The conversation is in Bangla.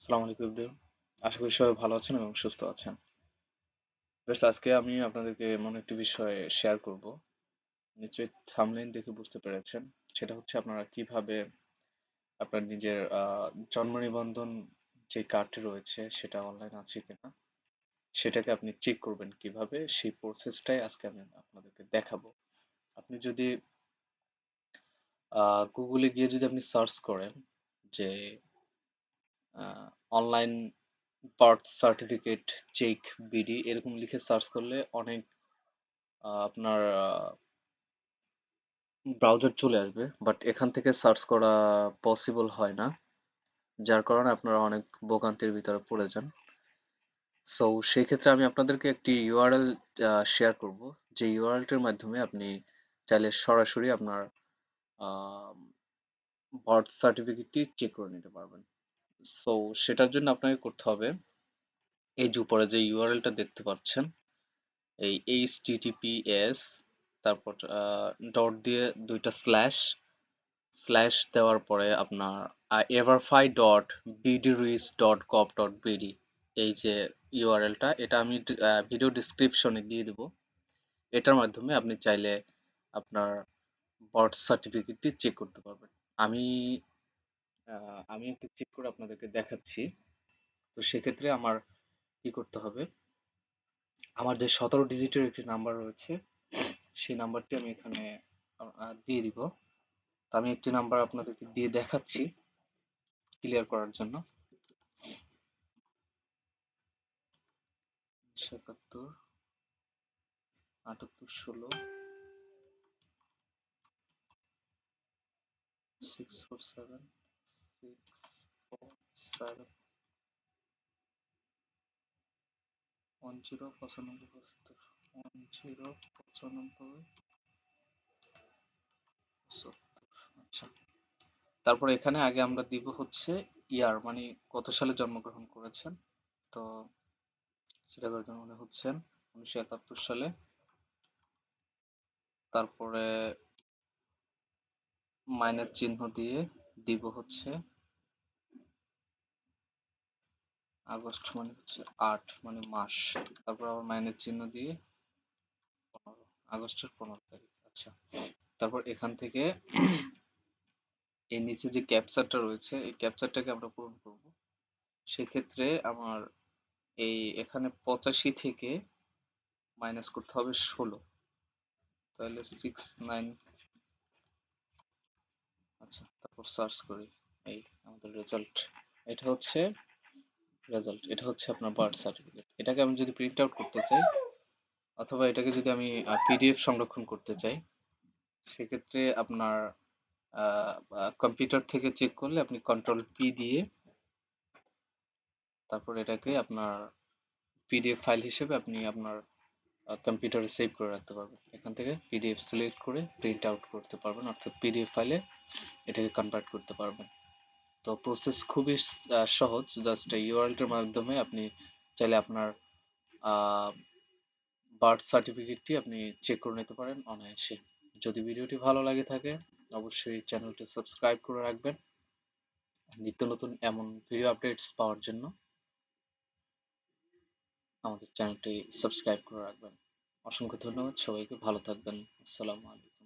আসসালামু আলাইকুম এভরিওয়ান। আশা করি সবাই ভালো আছেন এবং সুস্থ আছেন। বেশ আজকে আমি আপনাদেরকে এমন একটি বিষয়ে শেয়ার করব। নিশ্চয়ই থামলাইন দেখে বুঝতে পেরেছেন। সেটা হচ্ছে আপনারা কীভাবে আপনার নিজের জন্ম নিবন্ধন যে কার্ডটি রয়েছে সেটা অনলাইন আছে কিনা, সেটাকে আপনি চেক করবেন কীভাবে, সেই প্রসেসটাই আজকে আমি আপনাদেরকে দেখাবো। আপনি যদি গুগলে গিয়ে যদি আপনি সার্চ করেন যে online birth certificate check BD এরকম লিখে সার্চ করলে অনেক আপনার ব্রাউজার চলে আসবে। বাট এখান থেকে সার্চ করা পসিবল হয় না। যার কারণে আপনারা অনেক ভোগান্তির ভিতরে পড়ে যান। সো সেই ক্ষেত্রে আমি আপনাদেরকে একটি ইউআরএল শেয়ার করব। যে ইউআরএলটির মাধ্যমে আপনি চাইলে সরাসরি আপনার বার্থ সার্টিফিকেটটি চেক করে নিতে পারবেন। সো সেটার জন্য আপনাকে করতে হবে, এই যে উপরে যে ইউআরএলটা দেখতে পাচ্ছেন, এই এইচ টিটিপিএস তারপর ডট দিয়ে দুইটা স্ল্যাশ স্ল্যাশ দেওয়ার পরে আপনার everify dot BDRIS dot gov dot BD এই যে ইউআরএলটা এটা আমি ভিডিও ডিসক্রিপশনে দিয়ে দেব। এটার মাধ্যমে আপনি চাইলে আপনার বার্থ সার্টিফিকেটটি চেক করতে পারবেন। আমি আমি একটু চেক করে আপনাদেরকে দেখাচ্ছি। তো সেক্ষেত্রে আমার কি করতে হবে? আমার যে সতেরো ডিজিটের একটি নাম্বার রয়েছে, সেই নাম্বারটি আমি এখানে দিয়ে দিব। তো আমি একটি নাম্বার আপনাদেরকে দিয়ে দেখাচ্ছি ক্লিয়ার করার জন্য। একাত্তর আটাত্তর, ষোলো সিক্স ফোর সেভেন জিরো পঁচানব্বই পঁচাত্তর ওয়ান জিরো পঁচানব্বই আচ্ছা। তারপর এখানে আগে আমরা দিব হচ্ছে ইয়ার মানে কত সালে জন্মগ্রহণ করেছেন? তো সেটা করে মনে হচ্ছেন উনিশশো একাত্তর সালে। তারপরে মাইনাস চিহ্ন দিয়ে দিব হচ্ছে আগস্ট মানে হচ্ছে আট মানে মাস। তারপর আবার মাইনাস চিহ্ন দিয়ে পনেরো, আগস্টের পনেরো তারিখ আচ্ছা। তারপর এখান থেকে এর নিচে যে ক্যাপচারটা রয়েছে, এই ক্যাপচারটাকে আমরা পূরণ করব। সেক্ষেত্রে আমার এই এখানে পঁচাশি থেকে মাইনাস করতে হবে ষোলো। তাহলে সিক্স নাইন আচ্ছা। তারপর সার্চ করি। এই আমাদের রেজাল্ট এটা হচ্ছে রেজাল্ট এটা হচ্ছে আপনার বার্থ সার্টিফিকেট এটাকে আমি যদি প্রিন্ট আউট করতে চাই, অথবা এটাকে যদি আমি পিডিএফ সংরক্ষণ করতে চাই, সেক্ষেত্রে আপনার কম্পিউটার থেকে চেক করলে আপনি কন্ট্রোল পি দিয়ে তারপর এটাকে আপনার পিডিএফ ফাইল হিসেবে আপনি আপনার কম্পিউটারে সেভ করে রাখতে পারবেন। এখান থেকে পিডিএফ সিলেক্ট করে প্রিন্ট আউট করতে পারবেন। অর্থাৎ পিডিএফ ফাইলে এটাকে কনভার্ট করতে পারবেন। তো প্রসেস খুবই সহজ। জাস্ট ইউআরএলটার মাধ্যমে আপনি চাইলে আপনার বার্থ সার্টিফিকেটটি আপনি চেক করে নিতে পারেন অনায়াসে। যদি ভিডিওটি ভালো লাগে থাকে, অবশ্যই চ্যানেলটি সাবস্ক্রাইব করে রাখবেন। নিত্য নতুন এমন ভিডিও আপডেটস পাওয়ার জন্য আমাদের চ্যানেলটি সাবস্ক্রাইব করে রাখবেন। অসংখ্য ধন্যবাদ। সবাইকে ভালো থাকবেন। আসসালামু আলাইকুম।